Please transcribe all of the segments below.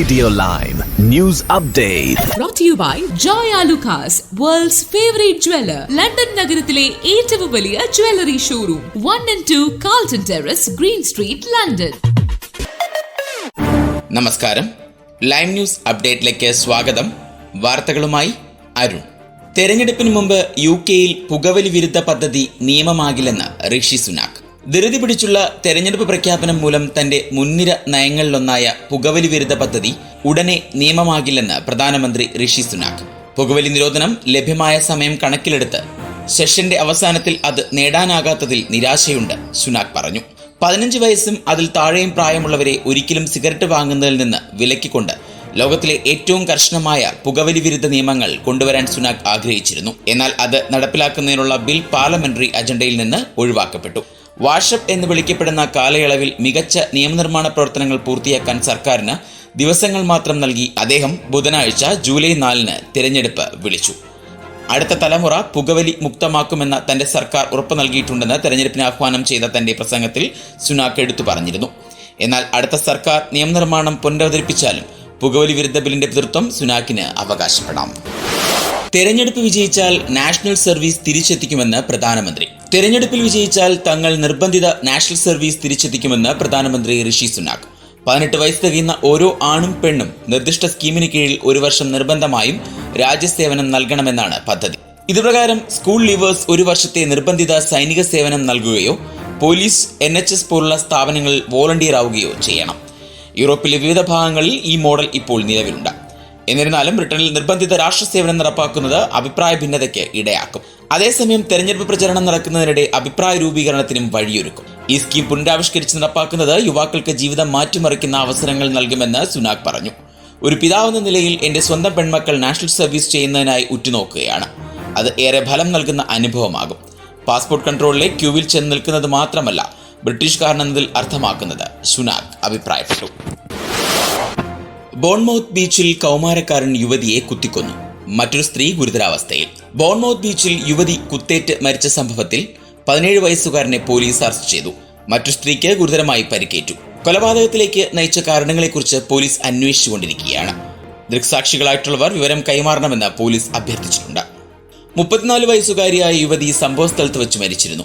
Radio Lime news update brought to you by Joy world's world's favorite jeweler. London നഗരത്തിലെ ഏറ്റവും വലിയ jewellery showroom one and two Carlton Terrace Green Street London നമസ്കാരം. Live news അപ്ഡേറ്റിലേക്ക് സ്വാഗതം. വാർത്തകളുമായി അരുൺ. തെരഞ്ഞെടുപ്പിന് മുമ്പ് യു കെയിൽ പുകവലി വിരുദ്ധ പദ്ധതി നിയമമാകില്ലെന്ന് ഋഷി സുനാക് ധൃതി പിടിച്ചുള്ള തെരഞ്ഞെടുപ്പ് പ്രഖ്യാപനം മൂലം തന്റെ മുൻനിര നയങ്ങളിലൊന്നായ പുകവലി വിരുദ്ധ പദ്ധതി ഉടനെ നിയമമാകില്ലെന്ന് പ്രധാനമന്ത്രി ഋഷി സുനാക്. പുകവലി നിരോധനം ലഭ്യമായ സമയം കണക്കിലെടുത്ത് സെഷന്റെ അവസാനത്തിൽ അത് നേടാനാകാത്തതിൽ നിരാശയുണ്ട് സുനാക് പറഞ്ഞു. പതിനഞ്ച് വയസ്സും അതിൽ താഴെയും പ്രായമുള്ളവരെ ഒരിക്കലും സിഗരറ്റ് വാങ്ങുന്നതിൽ നിന്ന് വിലക്കിക്കൊണ്ട് ലോകത്തിലെ ഏറ്റവും കർശനമായ പുകവലി വിരുദ്ധ നിയമങ്ങൾ കൊണ്ടുവരാൻ സുനാക് ആഗ്രഹിച്ചിരുന്നു. എന്നാൽ അത് നടപ്പിലാക്കുന്നതിനുള്ള ബിൽ പാർലമെന്ററി അജണ്ടയിൽ നിന്ന് ഒഴിവാക്കപ്പെട്ടു. വാഷപ്പ് എന്ന് വിളിക്കപ്പെടുന്ന കാലയളവിൽ മികച്ച നിയമനിർമ്മാണ പ്രവർത്തനങ്ങൾ പൂർത്തിയാക്കാൻ സർക്കാരിന് ദിവസങ്ങൾ മാത്രം നൽകി അദ്ദേഹം ബുധനാഴ്ച ജൂലൈ നാലിന് തിരഞ്ഞെടുപ്പ് വിളിച്ചു. അടുത്ത തലമുറ പുകവലി മുക്തമാക്കുമെന്ന തന്റെ സർക്കാർ ഉറപ്പു നൽകിയിട്ടുണ്ടെന്ന് തെരഞ്ഞെടുപ്പിന് ആഹ്വാനം ചെയ്ത തന്റെ പ്രസംഗത്തിൽ സുനാക്ക് എടുത്തു പറഞ്ഞിരുന്നു. എന്നാൽ അടുത്ത സർക്കാർ നിയമനിർമ്മാണം പുനരവതരിപ്പിച്ചാലും പുകവലി വിരുദ്ധ ബില്ലിന്റെ പിതൃത്വം സുനാക്കിന് അവകാശപ്പെടാം. തെരഞ്ഞെടുപ്പ് വിജയിച്ചാൽ നാഷണൽ സർവീസ് തിരിച്ചെത്തിക്കുമെന്ന് പ്രധാനമന്ത്രി. തെരഞ്ഞെടുപ്പിൽ വിജയിച്ചാൽ തങ്ങൾ നിർബന്ധിത നാഷണൽ സർവീസ് തിരിച്ചെത്തിക്കുമെന്ന് പ്രധാനമന്ത്രി ഋഷി സുനാക് പതിനെട്ട് വയസ്സ് തികയുന്ന ഓരോ ആണും പെണ്ണും നിർദ്ദിഷ്ട സ്കീമിന് കീഴിൽ ഒരു വർഷം നിർബന്ധമായും രാജ്യസേവനം നൽകണമെന്നാണ് പദ്ധതി. ഇതുപ്രകാരം സ്കൂൾ ലീവേഴ്സ് ഒരു വർഷത്തെ നിർബന്ധിത സൈനിക സേവനം നൽകുകയോ പോലീസ് എൻ എച്ച് എസ് പോലുള്ള സ്ഥാപനങ്ങളിൽ വോളണ്ടിയർ ആവുകയോ ചെയ്യണം. യൂറോപ്പിലെ വിവിധ ഭാഗങ്ങളിൽ ഈ മോഡൽ ഇപ്പോൾ നിലവിലുണ്ട്. എന്നിരുന്നാലും ബ്രിട്ടനിൽ നിർബന്ധിത രാഷ്ട്ര സേവനം നടപ്പാക്കുന്നത് അഭിപ്രായ ഭിന്നതയ്ക്ക് ഇടയാക്കും. അതേസമയം തെരഞ്ഞെടുപ്പ് പ്രചരണം നടക്കുന്നതിനിടെ അഭിപ്രായ രൂപീകരണത്തിനും വഴിയൊരുക്കും. ഈ സ്കീം പുനരാവിഷ്കരിച്ച് നടപ്പാക്കുന്നത് യുവാക്കൾക്ക് ജീവിതം മാറ്റിമറിക്കുന്ന അവസരങ്ങൾ നൽകുമെന്ന് സുനാഖ് പറഞ്ഞു. ഒരു പിതാവെന്ന നിലയിൽ എന്റെ സ്വന്തം പെൺമക്കൾ നാഷണൽ സർവീസ് ചെയ്യുന്നതിനായി ഉറ്റുനോക്കുകയാണ്. അത് ഏറെ ഫലം നൽകുന്ന അനുഭവമാകും. പാസ്പോർട്ട് കൺട്രോളിലെ ക്യൂവിൽ ചെന്ന് നിൽക്കുന്നത് മാത്രമല്ല ബ്രിട്ടീഷുകാരനെന്നതിൽ അർത്ഥമാക്കുന്നത് സുനാഖ് അഭിപ്രായപ്പെട്ടു. ബോൺമൌത്ത് ബീച്ചിൽ കൗമാരക്കാരൻ യുവതിയെ കുത്തിക്കൊന്നു. മറ്റൊരു സ്ത്രീ ഗുരുതരാവസ്ഥയിൽ. ബോൺമൗത്ത് ബീച്ചിൽ യുവതി കുത്തേറ്റ് മരിച്ച സംഭവത്തിൽ പതിനേഴ് വയസ്സുകാരനെ പോലീസ് അറസ്റ്റ് ചെയ്തു. മറ്റു സ്ത്രീക്ക് ഗുരുതരമായി പരിക്കേറ്റു. കൊലപാതകത്തിലേക്ക് നയിച്ച കാരണങ്ങളെക്കുറിച്ച് പോലീസ് അന്വേഷിച്ചുകൊണ്ടിരിക്കുകയാണ്. ദൃക്സാക്ഷികളായിട്ടുള്ളവർ വിവരം കൈമാറണമെന്ന് പോലീസ് അഭ്യർത്ഥിച്ചിട്ടുണ്ട്. മുപ്പത്തിനാല് വയസ്സുകാരിയായ യുവതി സംഭവസ്ഥലത്ത് വെച്ച് മരിച്ചിരുന്നു.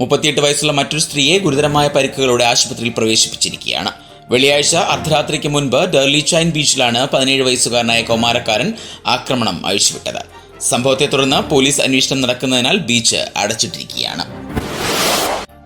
മുപ്പത്തിയെട്ട് വയസ്സുള്ള മറ്റൊരു സ്ത്രീയെ ഗുരുതരമായ പരിക്കുകളോടെ ആശുപത്രിയിൽ പ്രവേശിപ്പിച്ചിരിക്കുകയാണ്. വെള്ളിയാഴ്ച അർദ്ധരാത്രിക്ക് മുൻപ് ഡെർലി ചൈൻ ബീച്ചിലാണ് പതിനേഴ് വയസ്സുകാരനായ കൗമാരക്കാരൻ ആക്രമണം അഴിച്ചുവിട്ടത്. സംഭവത്തെ തുടർന്ന് പോലീസ് അന്വേഷണം നടക്കുന്നതിനാൽ ബീച്ച് അടച്ചിട്ടിരിക്കുകയാണ്.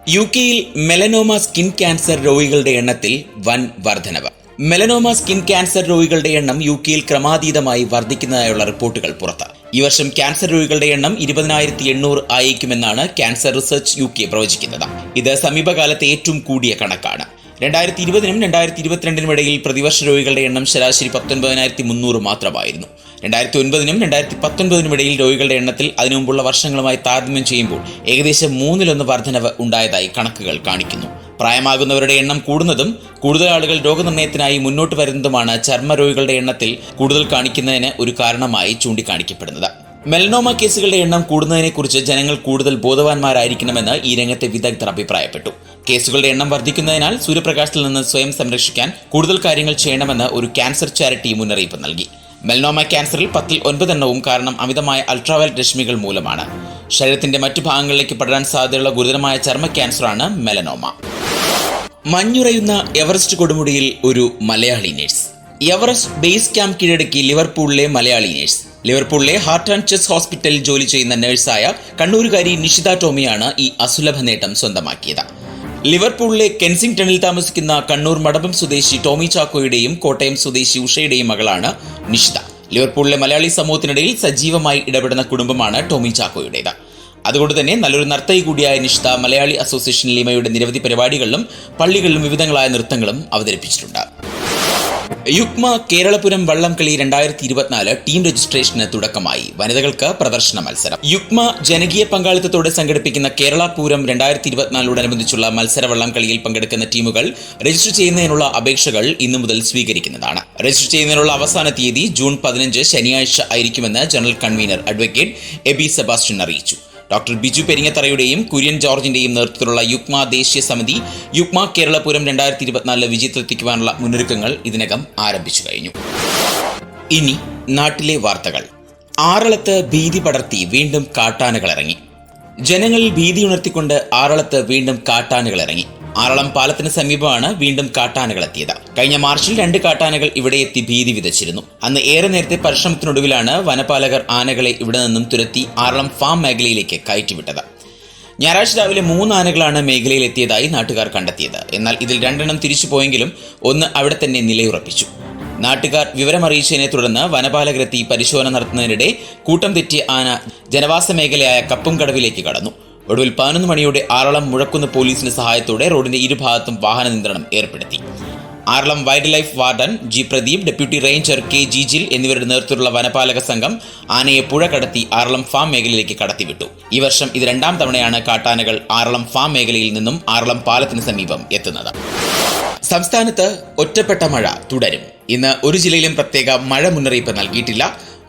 യു കെയിൽ മെലനോമ സ്കിൻ ക്യാൻസർ രോഗികളുടെ എണ്ണത്തിൽ വൻ വർധനവ്. മെലനോമ സ്കിൻ ക്യാൻസർ രോഗികളുടെ എണ്ണം യു കെയിൽ ക്രമാതീതമായി വർദ്ധിക്കുന്നതായുള്ള റിപ്പോർട്ടുകൾ പുറത്ത്. ഈ വർഷം ക്യാൻസർ രോഗികളുടെ എണ്ണം ഇരുപതിനായിരത്തി എണ്ണൂറ് ആയേക്കുമെന്നാണ് ക്യാൻസർ റിസർച്ച് യു കെ പ്രവചിക്കുന്നത്. ഇത് സമീപകാലത്തെ ഏറ്റവും കൂടിയ കണക്കാണ്. രണ്ടായിരത്തി ഇരുപതിനും രണ്ടായിരത്തി ഇരുപത്തിരണ്ടിനും ഇടയിൽ പ്രതിവർഷ രോഗികളുടെ എണ്ണം ശരാശരി പത്തൊൻപതിനായിരത്തി മുന്നൂറ് മാത്രമായിരുന്നു. രണ്ടായിരത്തി ഒൻപതിനും രണ്ടായിരത്തി പത്തൊൻപതിനും ഇടയിൽ രോഗികളുടെ എണ്ണത്തിൽ അതിനുമുമ്പുള്ള വർഷങ്ങളുമായി താരതമ്യം ചെയ്യുമ്പോൾ ഏകദേശം മൂന്നിലൊന്ന് വർധനവ് ഉണ്ടായതായി കണക്കുകൾ കാണിക്കുന്നു. പ്രായമാകുന്നവരുടെ എണ്ണം കൂടുന്നതും കൂടുതൽ ആളുകൾ രോഗനിർണയത്തിനായി മുന്നോട്ട് വരുന്നതുമാണ് ചർമ്മരോഗികളുടെ എണ്ണത്തിൽ കൂടുതൽ കാണിക്കുന്നതിന് ഒരു കാരണമായി ചൂണ്ടിക്കാണിക്കപ്പെടുന്നത്. മെലനോമ കേസുകളുടെ എണ്ണം കൂടുന്നതിനെക്കുറിച്ച് ജനങ്ങൾ കൂടുതൽ ബോധവാന്മാരായിരിക്കണമെന്ന് ഈ രംഗത്തെ വിദഗ്ധർ അഭിപ്രായപ്പെട്ടു. കേസുകളുടെ എണ്ണം വർദ്ധിക്കുന്നതിനാൽ സൂര്യപ്രകാശത്തിൽ നിന്ന് സ്വയം സംരക്ഷിക്കാൻ കൂടുതൽ കാര്യങ്ങൾ ചെയ്യണമെന്ന് ഒരു ക്യാൻസർ ചാരിറ്റി മുന്നറിയിപ്പ് നൽകി. മെൽനോമ ക്യാൻസറിൽ പത്തിൽ ഒൻപതെണ്ണവും കാരണം അമിതമായ അൾട്രാവയലറ്റ് രശ്മികൾ മൂലമാണ്. ശരീരത്തിന്റെ മറ്റു ഭാഗങ്ങളിലേക്ക് പടരാൻ സാധ്യതയുള്ള ഗുരുതരമായ ചർമ്മ ക്യാൻസറാണ് മെലനോമ. മഞ്ഞുറയുന്ന എവറസ്റ്റ് കൊടുമുടിയിൽ ഒരു Malayali nurse. Everest base camp കീഴടക്കി ലിവർപൂളിലെ മലയാളി നേഴ്സ്. ലിവർപൂളിലെ ഹാർട്ട് ആൻഡ് ചെസ് ഹോസ്പിറ്റലിൽ ജോലി ചെയ്യുന്ന നഴ്സായ കണ്ണൂരുകാരി നിഷിത ടോമിയാണ് ഈ അസുലഭ നേട്ടം സ്വന്തമാക്കിയത്. ലിവർപൂളിലെ കെൻസിംഗ്ടണിൽ താമസിക്കുന്ന കണ്ണൂർ മടമ്പം സ്വദേശി ടോമി ചാക്കോയുടെയും കോട്ടയം സ്വദേശി ഉഷയുടെയും മകളാണ് നിഷിത. ലിവർപൂളിലെ മലയാളി സമൂഹത്തിനിടയിൽ സജീവമായി ഇടപെടുന്ന കുടുംബമാണ് ടോമി ചാക്കോയുടേത്. അതുകൊണ്ട് തന്നെ നല്ലൊരു നർത്തകി കൂടിയായ നിഷിത മലയാളി അസോസിയേഷൻ ലിമയുടെ നിരവധി പരിപാടികളിലും പള്ളികളിലും വിവിധങ്ങളായ നൃത്തങ്ങളും അവതരിപ്പിച്ചിട്ടുണ്ട്. യുക്മ കേരളപുരം വള്ളംകളി രണ്ടായിരത്തി ഇരുപത്തിനാല് ടീം രജിസ്ട്രേഷന് തുടക്കമായി. വനിതകൾക്ക് പ്രദർശന മത്സരം. യുക്മ ജനകീയ പങ്കാളിത്തത്തോടെ സംഘടിപ്പിക്കുന്ന കേരള പൂരം രണ്ടായിരത്തി ഇരുപത്തിനാലിനോടനുബന്ധിച്ചുള്ള മത്സര വള്ളംകളിയിൽ പങ്കെടുക്കുന്ന ടീമുകൾ രജിസ്റ്റർ ചെയ്യുന്നതിനുള്ള അപേക്ഷകൾ ഇന്നു മുതൽ സ്വീകരിക്കുന്നതാണ്. രജിസ്റ്റർ ചെയ്യുന്നതിനുള്ള അവസാന തീയതി ജൂൺ പതിനഞ്ച് ശനിയാഴ്ച ആയിരിക്കുമെന്ന് general convener advocate Aby Sebastian അറിയിച്ചു. ഡോക്ടർ ബിജു പെരിങ്ങത്തറയുടെയും കുര്യൻ ജോർജിന്റെയും നേതൃത്വത്തിലുള്ള യുക്മ ദേശീയ സമിതി യുക്മ കേരളപുരം രണ്ടായിരത്തി ഇരുപത്തിനാലിലെ വിജയത്തിലെത്തിക്കുവാനുള്ള മുന്നൊരുക്കങ്ങൾ ഇതിനകം ആരംഭിച്ചു കഴിഞ്ഞു. ഇനി നാട്ടിലെ വാർത്തകൾ. ആറളത്ത് ഭീതി പടർത്തി വീണ്ടും കാട്ടാനകൾ ഇറങ്ങി. ജനങ്ങളിൽ ഭീതി ഉണർത്തിക്കൊണ്ട് ആറളത്ത് വീണ്ടും കാട്ടാനകൾ ഇറങ്ങി. ആറളം പാലത്തിന് സമീപമാണ് വീണ്ടും കാട്ടാനകൾ എത്തിയത്. കഴിഞ്ഞ മാർച്ചിൽ രണ്ട് കാട്ടാനകൾ ഇവിടെ എത്തി ഭീതി വിതച്ചിരുന്നു. അന്ന് ഏറെ നേരത്തെ പരിശ്രമത്തിനൊടുവിലാണ് വനപാലകർ ആനകളെ ഇവിടെ നിന്നും തുരത്തി ആറളം ഫാം മേഖലയിലേക്ക് കയറ്റിവിട്ടത്. ഞായറാഴ്ച രാവിലെ മൂന്ന് ആനകളാണ് മേഖലയിൽ എത്തിയതായി നാട്ടുകാർ കണ്ടെത്തിയത്. എന്നാൽ ഇതിൽ രണ്ടെണ്ണം തിരിച്ചു പോയെങ്കിലും ഒന്ന് അവിടെ തന്നെ നിലയുറപ്പിച്ചു. നാട്ടുകാർ വിവരമറിയിച്ചതിനെ തുടർന്ന് വനപാലകരെത്തി പരിശോധന നടത്തുന്നതിനിടെ കൂട്ടം തെറ്റിയ ആന ജനവാസ മേഖലയായ കപ്പുംകടവിലേക്ക് കടന്നു. ഒടുവിൽ പതിനൊന്ന് മണിയോടെ ആറളം മുഴക്കുന്ന് പോലീസിന്റെ സഹായത്തോടെ റോഡിന്റെ ഇരുഭാഗത്തും വാഹന നിയന്ത്രണം ഏർപ്പെടുത്തി. Aralam wildlife warden G Pradeep deputy ranger K Jijil എന്നിവരുടെ നേതൃത്വത്തിലുള്ള വനപാലക സംഘം ആനയെ പുഴ കടത്തി ആറളം ഫാം മേഖലയിലേക്ക് കടത്തിവിട്ടു. ഈ വർഷം ഇത് രണ്ടാം തവണയാണ് കാട്ടാനകൾ ആറളം ഫാം മേഖലയിൽ നിന്നും ആറളം പാലത്തിന് സമീപം എത്തുന്നത്. സംസ്ഥാനത്ത് ഒറ്റപ്പെട്ട മഴ തുടരും. ഇന്ന് ഒരു ജില്ലയിലും പ്രത്യേക മഴ മുന്നറിയിപ്പ് നൽകിയിട്ടില്ല.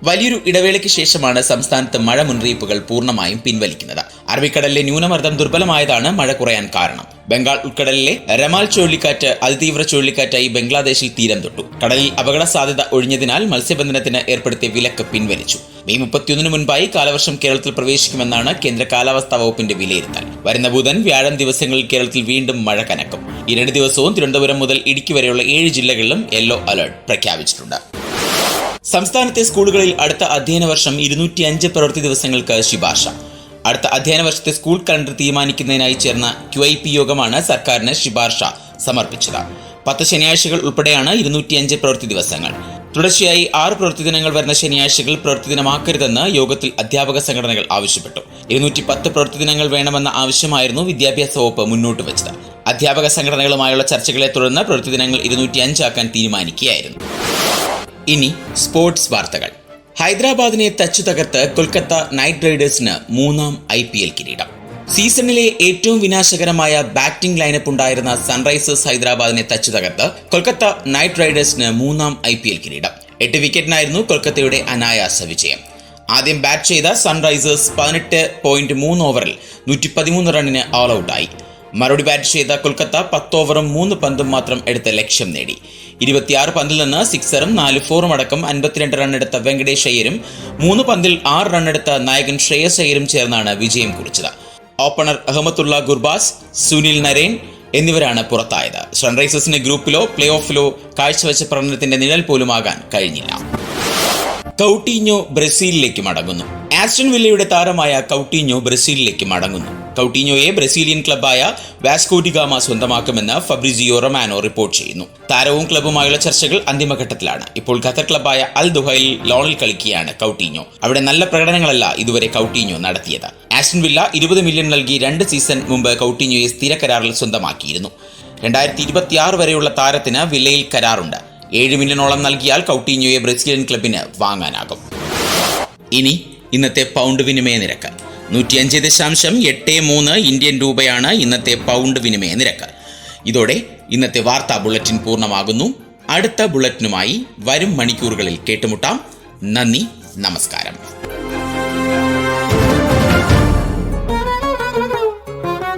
വലിയൊരു ഇടവേളയ്ക്ക് ശേഷമാണ് സംസ്ഥാനത്ത് മഴ മുന്നറിയിപ്പുകൾ പൂർണമായും പിൻവലിക്കുന്നത്. അറബിക്കടലിലെ ന്യൂനമർദ്ദം ദുർബലമായതാണ് മഴ കുറയാൻ കാരണം. ബംഗാൾ ഉൾക്കടലിലെ രമാൽ ചുഴലിക്കാറ്റ് അതിതീവ്ര ചുഴലിക്കാറ്റായി ബംഗ്ലാദേശിൽ തീരം തൊട്ടു. കടലിൽ അപകട സാധ്യത ഒഴിഞ്ഞതിനാൽ മത്സ്യബന്ധനത്തിന് ഏർപ്പെടുത്തിയ വിലക്ക് പിൻവലിച്ചു. മെയ് മുപ്പത്തിയൊന്നിന് മുൻപായി കാലവർഷം കേരളത്തിൽ പ്രവേശിക്കുമെന്നാണ് കേന്ദ്ര കാലാവസ്ഥാ വകുപ്പിന്റെ വിലയിരുത്തൽ. വരുന്ന ബുധൻ വ്യാഴം ദിവസങ്ങളിൽ കേരളത്തിൽ വീണ്ടും മഴ കനക്കും. ഈ രണ്ട് ദിവസവും തിരുവനന്തപുരം മുതൽ ഇടുക്കി വരെയുള്ള ഏഴ് ജില്ലകളിലും യെല്ലോ അലർട്ട് പ്രഖ്യാപിച്ചിട്ടുണ്ട്. സംസ്ഥാനത്തെ സ്കൂളുകളിൽ അടുത്ത അധ്യയന വർഷം ഇരുന്നൂറ്റി അഞ്ച് പ്രവൃത്തി ദിവസങ്ങൾക്ക് ശുപാർശ. അടുത്ത അധ്യയന വർഷത്തെ സ്കൂൾ കലണ്ടർ തീരുമാനിക്കുന്നതിനായി ചേർന്ന ക്യു ഐ പി യോഗമാണ് സർക്കാരിന് ശുപാർശ സമർപ്പിച്ചത്. പത്ത് ശനിയാഴ്ചകൾ ഉൾപ്പെടെയാണ് ഇരുന്നൂറ്റിയഞ്ച് പ്രവൃത്തി ദിവസങ്ങൾ. തുടർച്ചയായി ആറ് പ്രവൃത്തി ദിനങ്ങൾ വരുന്ന ശനിയാഴ്ചകൾ പ്രവൃത്തി ദിനമാക്കരുതെന്ന് യോഗത്തിൽ അധ്യാപക സംഘടനകൾ ആവശ്യപ്പെട്ടു. ഇരുന്നൂറ്റി പത്ത് പ്രവൃത്തി ദിനങ്ങൾ വേണമെന്ന ആവശ്യമായിരുന്നു വിദ്യാഭ്യാസ വകുപ്പ് മുന്നോട്ട് വെച്ചത്. അധ്യാപക സംഘടനകളുമായുള്ള ചർച്ചകളെ തുടർന്ന് പ്രവൃത്തി ദിനങ്ങൾ ഇരുന്നൂറ്റി അഞ്ചാക്കാൻ തീരുമാനിക്കുകയായിരുന്നു. ഇനി സ്പോർട്സ് വാർത്തകൾ. ഹൈദരാബാദിനെ തച്ചു തകർത്ത് കൊൽക്കത്ത നൈറ്റ് റൈഡേഴ്സിന് മൂന്നാം ഐ പി എൽ കിരീടം. സീസണിലെ ഏറ്റവും വിനാശകരമായ ബാറ്റിംഗ് ലൈനപ്പ് ഉണ്ടായിരുന്ന സൺറൈസേഴ്സ് ഹൈദരാബാദിനെ തച്ചു തകർത്ത് കൊൽക്കത്ത നൈറ്റ് റൈഡേഴ്സിന് മൂന്നാം ഐ പി എൽ കിരീടം. എട്ട് വിക്കറ്റിനായിരുന്നു കൊൽക്കത്തയുടെ അനായാസ വിജയം. ആദ്യം ബാറ്റ് ചെയ്ത സൺറൈസേഴ്സ് പതിനെട്ട് പോയിന്റ് മൂന്ന് ഓവറിൽ നൂറ്റി പതിമൂന്ന് റണ്ണിന് ഓൾ ഔട്ടായി മറുപടി ബാറ്റ് ചെയ്ത കൊൽക്കത്ത പത്ത് ഓവറും മൂന്ന് പന്തും മാത്രം എടുത്ത് ലക്ഷ്യം നേടി. ഇരുപത്തിയാറ് പന്തിൽ നിന്ന് സിക്സറും നാല് ഫോറും അടക്കം അൻപത്തിരണ്ട് റണ്ണെടുത്ത വെങ്കടേഷ് അയ്യരും മൂന്ന് പന്തിൽ ആറ് റണ്ണെടുത്ത നായകൻ ശ്രേയസ് അയ്യരും ചേർന്നാണ് വിജയം കുറിച്ചത്. ഓപ്പണർ അഹമ്മദുള്ള ഗുർബാസ് സുനിൽ നരേൻ എന്നിവരാണ് പുറത്തായത്. സൺറൈസേഴ്സിന് ഗ്രൂപ്പിലോ പ്ലേ ഓഫിലോ കാഴ്ചവെച്ച പ്രകടനത്തിന്റെ നിഴൽ പോലുമാകാൻ കഴിഞ്ഞില്ല. കൗട്ടീഞ്ഞോ ബ്രസീലിലേക്ക് മടങ്ങുന്നു. ആസ്റ്റൺ വില്ലയുടെ താരമായ കൗട്ടീഞ്ഞോ ബ്രസീലിലേക്ക് മടങ്ങുന്നു. കൗട്ടീഞ്ഞോയെ ബ്രസീലിയൻ ക്ലബായ വാസ്കോഡിഗാമ സ്വന്തമാക്കുമെന്ന് ഫബ്രിസിയോ റൊമാനോ റിപ്പോർട്ട് ചെയ്യുന്നു. താരവും ക്ലബുമായുള്ള ചർച്ചകൾ അന്തിമഘട്ടത്തിലാണ്. ഇപ്പോൾ ഖത്തർ ക്ലബായ അൽ ദുഹയിൽ ലോണിൽ കളിക്കുകയാണ് കൗട്ടീഞ്ഞോ അവിടെ നല്ല പ്രകടനങ്ങളല്ല ഇതുവരെ കൗട്ടീഞ്ഞോ നടത്തിയത്. ആസ്റ്റൺ വില്ല ഇരുപത് മില്യൺ നൽകി രണ്ട് സീസൺ മുമ്പ് കൗട്ടീഞ്ഞോയെ സ്ഥിര കരാറിൽ സ്വന്തമാക്കിയിരുന്നു. രണ്ടായിരത്തി ഇരുപത്തിയാറ് വരെയുള്ള താരത്തിന് വില്ലയിൽ കരാറുണ്ട്. ഏഴ് മില്യണോളം നൽകിയാൽ കൗട്ടീഞ്ഞോയെ ബ്രസീലിയൻ ക്ലബിന് വാങ്ങാനാകും. ഇനി ഇന്നത്തെ പൗണ്ട് വിനിമയ നിരക്ക്. നൂറ്റിയഞ്ച് ദശാംശം എട്ട് മൂന്ന് ഇന്ത്യൻ രൂപയാണ് ഇന്നത്തെ പൗണ്ട് വിനിമയ നിരക്ക്. ഇതോടെ ഇന്നത്തെ വാർത്താ ബുള്ളറ്റിൻ പൂർണമാകുന്നു. അടുത്ത ബുള്ളറ്റിനുമായി വരും മണിക്കൂറുകളിൽ കേട്ടുമുട്ടാം. നന്ദി നമസ്കാരം.